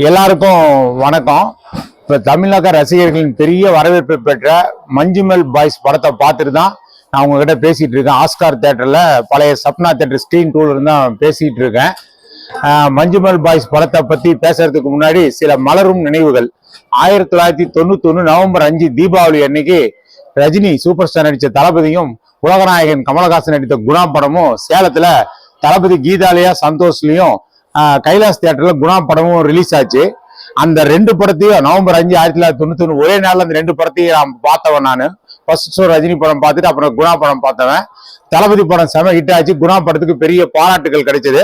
எல்லாருக்கும் வணக்கம். இப்போ தமிழக ரசிகர்களின் பெரிய வரவேற்பை பெற்ற மஞ்சுமெல் பாய்ஸ் படத்தை பார்த்துட்டு தான் நான் உங்ககிட்ட பேசிட்டு இருக்கேன். ஆஸ்கார் தேட்டரில் பழைய சப்னா தேட்டர் ஸ்க்ரீன் டூல இருந்து தான் பேசிட்டு இருக்கேன். மஞ்சுமல் மஞ்சுமெல் பாய்ஸ் படத்தை பற்றி பேசுறதுக்கு முன்னாடி சில மலரும் நினைவுகள். ஆயிரத்தி தொள்ளாயிரத்தி தொண்ணூத்தொன்று நவம்பர் அஞ்சு தீபாவளி அன்னைக்கு ரஜினி சூப்பர் ஸ்டார் நடித்த தளபதியும் உலகநாயகன் கமலஹாசன் நடித்த குணா படமும் சேலத்துல தளபதி கீதாலயா சந்தோஷ்லயும் கைலாஸ் தியேட்டர்ல குணா படமும் ரிலீஸ் ஆச்சு. அந்த ரெண்டு படத்தையும் நவம்பர் அஞ்சு ஆயிரத்தி தொள்ளாயிரத்தி தொண்ணூத்தி ஒரே நாள்ல அந்த ரெண்டு படத்தையும் நான் பார்த்தவன் நான். ஃபர்ஸ்ட் ஷோ ரஜினி படம் பார்த்துட்டு அப்புறம் குணா படம் பார்த்தவன். தளபதி படம் செம ஹிட் ஆச்சு. குணா படத்துக்கு பெரிய பாராட்டுகள் கிடைச்சது.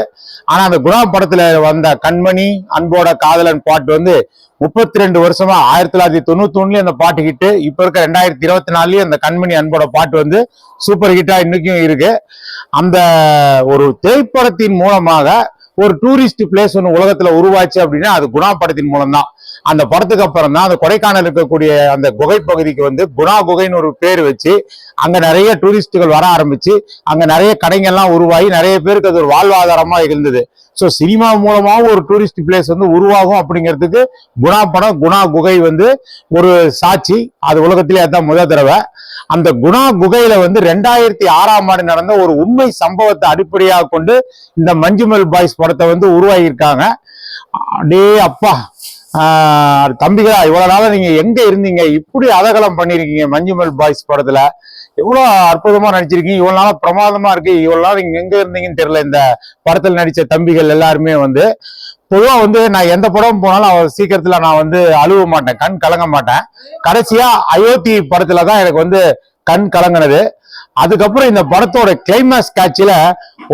ஆனா அந்த குணா படத்துல வந்த கண்மணி அன்போட காதலன் பாட்டு வந்து முப்பத்தி ரெண்டு வருஷமா ஆயிரத்தி தொள்ளாயிரத்தி தொண்ணூத்தி ஒண்ணுலயும் அந்த பாட்டு ஹிட்டு இப்ப இருக்க ரெண்டாயிரத்தி இருபத்தி நாலுலயும் அந்த கண்மணி அன்போட பாட்டு வந்து சூப்பர் ஹிட்டா இன்னைக்கும் இருக்கு. அந்த ஒரு திரைப்படத்தின் மூலமாக ஒரு டூரிஸ்ட் பிளேஸ் ஒன்று உலகத்துல உருவாச்சு அப்படின்னா அது குணா படத்தின் மூலம் தான் அந்த படத்துக்கு அப்புறம் தான் அந்த கொடைக்கானல் இருக்கக்கூடிய அந்த குகை பகுதிக்கு வந்து குணா குகைன்னு ஒரு பேர் வச்சு அங்க நிறைய டூரிஸ்டுகள் வர ஆரம்பிச்சு அங்க நிறைய கடைங்கள்லாம் உருவாகி நிறைய பேருக்கு அது ஒரு வாழ்வாதாரமா இருந்தது. ஸோ சினிமா மூலமாகவும் ஒரு டூரிஸ்ட் பிளேஸ் வந்து உருவாகும் அப்படிங்கிறதுக்கு குணா படம் குணா குகை வந்து ஒரு சாட்சி. அது உலகத்திலே அதான் முதல் தடவை. அந்த குணா குகையில வந்து ரெண்டாயிரத்தி ஆறாம் ஆண்டு நடந்த ஒரு உண்மை சம்பவத்தை அடிப்படையாக கொண்டு இந்த மஞ்சுமல் பாய்ஸ் படத்தை வந்து உருவாகியிருக்காங்க அடே அப்பா! தம்பிகளா இவ்வளவு நாளா நீங்க எங்க இருந்தீங்க? இப்படி அதகலம் பண்ணிருக்கீங்க மஞ்சுமல் பாய்ஸ் படத்துல. எவ்வளவு அற்புதமா நடிச்சிருக்கீங்க. இவ்வளவு நாளா பிரமாதமா இருக்கு. இவ்வளவு நாள் நீங்க எங்க இருந்தீங்கன்னு தெரியல இந்த படத்துல நடிச்ச தம்பிகள் எல்லாருமே வந்து. பொதுவா வந்து நான் எந்த படம் போனாலும் அவர் சீக்கிரத்துல நான் வந்து அழுவ மாட்டேன். கண் கலங்க மாட்டேன். கடைசியா அயோத்தி படத்துல தான் எனக்கு வந்து கண் கலங்கினது. அதுக்கப்புறம் இந்த படத்தோட கிளைமேக்ஸ் காட்சியில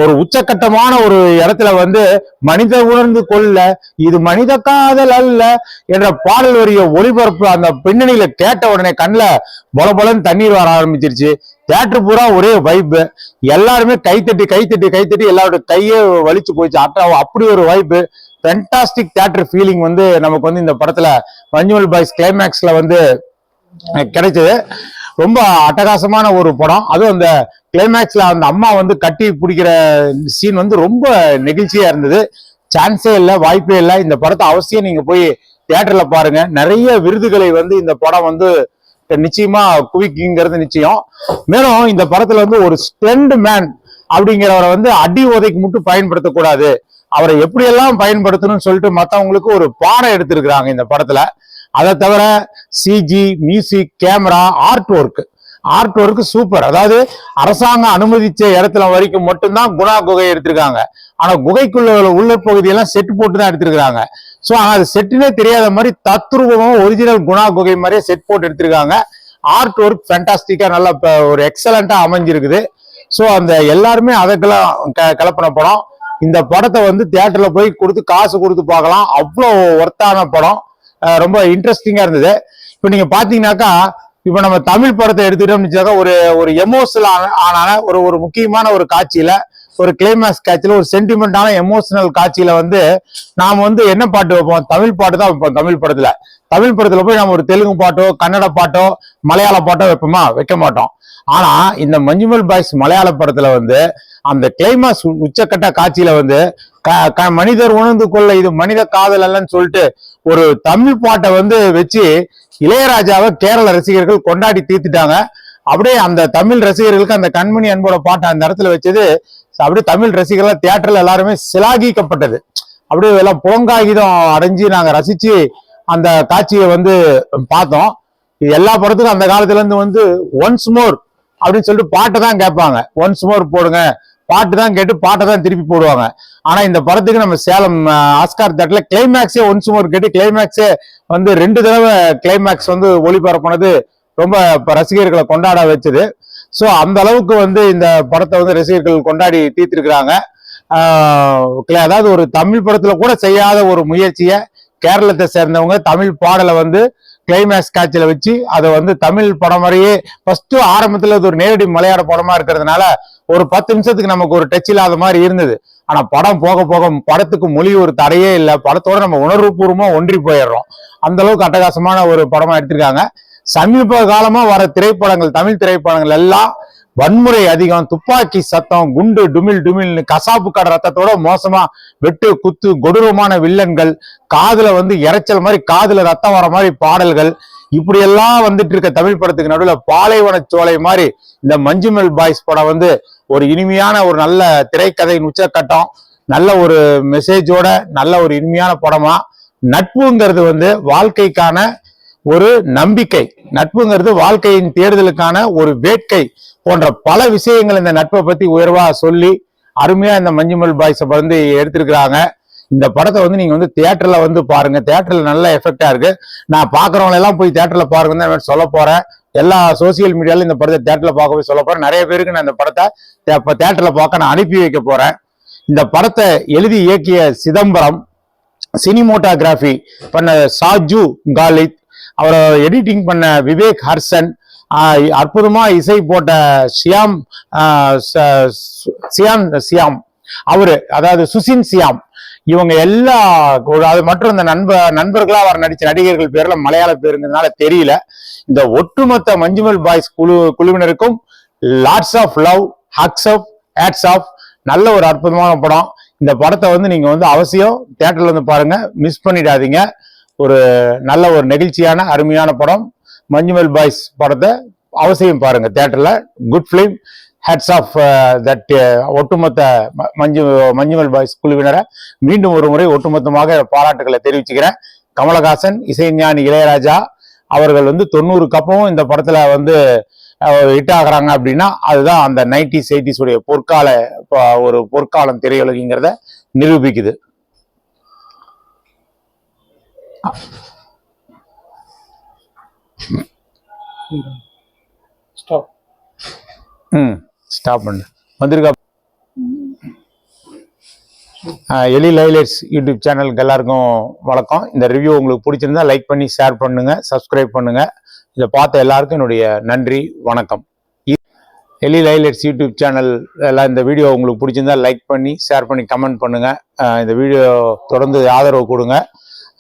ஒரு உச்சக்கட்டமான ஒரு இடத்துல வந்து மனித உணர்ந்து கொள்ள இது மனித காதல் அல்ல என்ற பாடல் வரிய ஒளிபரப்பு அந்த பின்னணியில கேட்ட உடனே கண்ணில் பொல பொலன்னு தண்ணீர் வர ஆரம்பிச்சிருச்சு. தேட்டர் பூரா ஒரே வைப்பு எல்லாருமே கைத்தட்டி கைத்தட்டி கைத்தட்டி எல்லாரோட கையே வலிச்சு போச்சு. அட்டாவும் அப்படி ஒரு வைப்பு ஃபென்டாஸ்டிக் தேட்டர் ஃபீலிங் வந்து நமக்கு வந்து இந்த படத்துல மஞ்சுமல் பாய்ஸ் கிளைமேக்ஸ்ல வந்து கிடைச்சது. ரொம்ப அட்டகாசமான ஒரு படம். அதுவும் அந்த கிளைமேக்ஸ்ல அந்த அம்மா வந்து கட்டி பிடிக்கிற சீன் வந்து ரொம்ப நெகிழ்ச்சியா இருந்தது. சான்ஸே இல்லை வாய்ப்பே இல்லை. இந்த படத்தை அவசியம் நீங்க போய் தியேட்டர்ல பாருங்க. நிறைய விருதுகளை வந்து இந்த படம் வந்து நிச்சயமா குவிக்குங்கிறது நிச்சயம். மேலும் இந்த படத்துல வந்து ஒரு ஸ்டெண்ட் மேன் அப்படிங்கிறவரை வந்து அடி உதைக்கு மட்டும் பயன்படுத்தக்கூடாது. அவரை எப்படியெல்லாம் பயன்படுத்தணும்னு சொல்லிட்டு மற்றவங்களுக்கு ஒரு பாடம் எடுத்திருக்கிறாங்க இந்த படத்துல. அதை தவிர CG music camera art work art work super அதாவது அரசாங்கம் அனுமதிச்ச இடத்துல வரைக்கும் மட்டும்தான் குணா குகை எடுத்திருக்காங்க. ஆனா குகைக்குள்ள உள்ள உள்ள பகுதியெல்லாம் செட் போட்டு தான் எடுத்திருக்காங்க ஸோ அது செட்டுனே தெரியாத மாதிரி தத்ரூபமும் ஒரிஜினல் குணா குகை மாதிரியே செட் போட்டு எடுத்திருக்காங்க. ஆர்ட் ஒர்க் ஃபேண்டாஸ்டிக்கா நல்லா ஒரு எக்ஸலண்டா அமைஞ்சிருக்குது. ஸோ அந்த எல்லாருமே அதுக்கெல்லாம் க- படம். இந்த படத்தை வந்து தியேட்டர்ல போய் கொடுத்து காசு கொடுத்து பார்க்கலாம். அவ்வளோ ஒர்த்தான படம். ரொம்ப இன்ட்ரெஸ்டிங்காக இருந்தது. இப்போ நீங்கள் பார்த்தீங்கன்னாக்கா இப்போ நம்ம தமிழ் படத்தை எடுத்துக்கிட்டோம்னு ஒரு ஒரு எமோஷனல் ஆன ஒரு ஒரு முக்கியமான ஒரு காட்சியில ஒரு கிளைமேக்ஸ் காட்சியில ஒரு சென்டிமெண்டான எமோஷனல் காட்சியில வந்து நாம் வந்து என்ன பாட்டு வைப்போம்? தமிழ் பாட்டு தான் வைப்போம் தமிழ் படத்துல. தமிழ் படத்துல போய் நம்ம ஒரு தெலுங்கு பாட்டோ கன்னட பாட்டோ மலையாள பாட்டோ வைப்போமா? வைக்க மாட்டோம். ஆனா இந்த மஞ்சுமல் பாய்ஸ் மலையாள படத்துல வந்து அந்த கிளைமாக்ஸ் உச்சக்கட்ட காட்சியில வந்து க- க- மனிதர் உணர்ந்து கொள்ள இது மனித காதல் அல்லன்னு சொல்லிட்டு ஒரு தமிழ் பாட்டை வந்து வச்சு இளையராஜாவை கேரள ரசிகர்கள் கொண்டாடி தீர்த்துட்டாங்க. அப்படியே அந்த தமிழ் ரசிகர்களுக்கு அந்த கண்மணி அன்போட பாட்டை அந்த இடத்துல வச்சது அப்படியே தமிழ் ரசிகர்கள் தியேட்டர்ல எல்லாருமே சிலாகிக்கப்பட்டது. அப்படியே எல்லாம் புலங்காகிதம் அடைஞ்சு நாங்க ரசிச்சு அந்த காட்சியை வந்து பார்த்தோம். எல்லா படத்துக்கும் அந்த காலத்துல இருந்து வந்து ஒன்ஸ் மோர் அப்படின்னு சொல்லிட்டு பாட்டை தான் கேட்பாங்க. ஒன்ஸ் மோர் போடுங்க. பாட்டு தான் கேட்டு பாட்டை தான் திருப்பி போடுவாங்க. ஆனா இந்த படத்துக்கு நம்ம சேலம் ஆஸ்கார் தட்டில் கிளைமேக்ஸே ஒன்ஸ் மோர் கேட்டு கிளைமேக்ஸே வந்து ரெண்டு தடவை கிளைமேக்ஸ் வந்து ஒளிபரப்புனது ரொம்ப ரசிகர்களை கொண்டாட வச்சது. ஸோ அந்த அளவுக்கு வந்து இந்த படத்தை வந்து ரசிகர்கள் கொண்டாடி தீர்த்திருக்கிறாங்க. அதாவது ஒரு தமிழ் படத்துல கூட செய்யாத ஒரு முயற்சியை கேரளத்தை சேர்ந்தவங்க தமிழ் பாடலை வந்து கிளைமேக்ஸ் காட்சியில வச்சு அதை வந்து தமிழ் படம் மாதிரியே ஃபர்ஸ்ட் ஆரம்பத்துல அது ஒரு நேரடி மலையாள படமா இருக்கிறதுனால ஒரு பத்து நிமிஷத்துக்கு நமக்கு ஒரு டச் இல்லாத மாதிரி இருந்தது. ஆனா படம் போக போக படத்துக்கு மொழி ஒரு தடையே இல்லை. படத்தோட நம்ம உணர்வுபூர்வமா ஒன்றி போயிடுறோம். அந்த அளவுக்கு அட்டகாசமான ஒரு படமா எடுத்திருக்காங்க. சமீப காலமா வர திரைப்படங்கள் தமிழ் திரைப்படங்கள் எல்லாம் வன்முறை அதிகம் துப்பாக்கி சத்தம் குண்டு டுமில் டுமில்னு கசாப்பு கடை ரத்தத்தோட மோசமா வெட்டு குத்து கொடூரமான வில்லன்கள் காதுல வந்து இறைச்சல் மாதிரி காதுல ரத்தம் வர மாதிரி பாடல்கள். இப்படி எல்லாம் வந்துட்டு இருக்க தமிழ் படத்துக்கு நடுவில் பாலைவன சோலை மாதிரி இந்த மஞ்சுமெல் பாய்ஸ் படம் வந்து ஒரு இனிமையான ஒரு நல்ல திரைக்கதையின் உச்சக்கட்டம் நல்ல ஒரு மெசேஜோட நல்ல ஒரு இனிமையான படமா. நட்புங்கிறது வந்து வாழ்க்கைக்கான ஒரு நம்பிக்கை. நட்புங்கிறது வாழ்க்கையின் தேடுதலுக்கான ஒரு வேட்கை போன்ற பல விஷயங்கள் இந்த நட்பை பத்தி உயர்வா சொல்லி அருமையா இந்த மஞ்சுமல் பாய்ஸை வந்து எடுத்திருக்கிறாங்க. இந்த படத்தை வந்து நீங்க வந்து தியேட்டர்ல வந்து பாருங்க. தியேட்டர்ல நல்ல எஃபெக்டா இருக்கு. நான் பாக்குறவங்க எல்லாம் போய் தியேட்டர்ல பாருங்க தான் சொல்ல போறேன். எல்லா சோசியல் மீடியால இந்த படத்தை தியேட்டர்ல பார்க்க போய் சொல்ல போறேன். நிறைய பேருக்கு நான் இந்த படத்தை தியேட்டர்ல பார்க்க நான் அனுப்பி வைக்க போறேன். இந்த படத்தை எழுதி இயக்கிய சிதம்பரம் சினிமோட்டோகிராஃபி பண்ண சாஜு காலித் அவரை எடிட்டிங் பண்ண விவேக் ஹர்சன் அற்புதமாக அற்புதமா இசை போட்ட ஷியாம் ச- சியாம் சியாம். அவரு அதாவது சுசின் சியாம். இவங்க எல்லா அது மற்றும் இந்த நண்ப நண்பர்களா அவர் நடிச்ச நடிகர்கள் பேர்ல மலையாள பேருங்கிறதுனால தெரியல. இந்த ஒட்டுமொத்த மஞ்சுமல் பாய்ஸ் குழு குழுவினருக்கும் lots of love hugs of hats off நல்ல ஒரு அற்புதமான படம். இந்த படத்தை வந்து நீங்க வந்து அவசியம் தேட்டர்ல வந்து பாருங்க மிஸ் பண்ணிடாதீங்க. ஒரு நல்ல ஒரு நெகிழ்ச்சியான அருமையான படம். மஞ்சுமல் பாய்ஸ் படத்தை அவசியம் பாருங்க தியேட்டர்ல. Good film hats off that ஒட்டுமொத்த ம- மஞ்சு மஞ்சுமல் பாய்ஸ் குழுவினரை மீண்டும் ஒரு முறை ஒட்டுமொத்தமாக பாராட்டுகளை தெரிவிச்சுக்கிறேன். கமலஹாசன் இசைஞானி இளையராஜா அவர்கள் வந்து தொண்ணூறு கப்பமும் இந்த படத்துல வந்து ஹிட் ஆகிறாங்க அப்படின்னா அதுதான் அந்த நைன்டிஸ் எயிட்டிஸ் உடைய பொற்கால ஒரு பொற்காலம் திரையுலகிங்கிறத நிரூபிக்குது. ஸ்டாப் ம் ஸ்டாப் பண்ணு. வந்திருக்கா? எலி லைலைட்ஸ் யூடியூப் சேனலுக்கு எல்லாருக்கும் வணக்கம். இந்த ரிவ்யூ உங்களுக்கு பிடிச்சிருந்தா லைக் பண்ணி ஷேர் பண்ணுங்க சப்ஸ்கிரைப் பண்ணுங்க. இதை பார்த்த எல்லாருக்கும் என்னுடைய நன்றி வணக்கம். எலி லைலைட்ஸ் யூடியூப் சேனல் எல்லாம் இந்த வீடியோ உங்களுக்கு பிடிச்சிருந்தா லைக் பண்ணி ஷேர் பண்ணி கமெண்ட் பண்ணுங்க. இந்த வீடியோ தொடர்ந்து ஆதரவு கொடுங்க.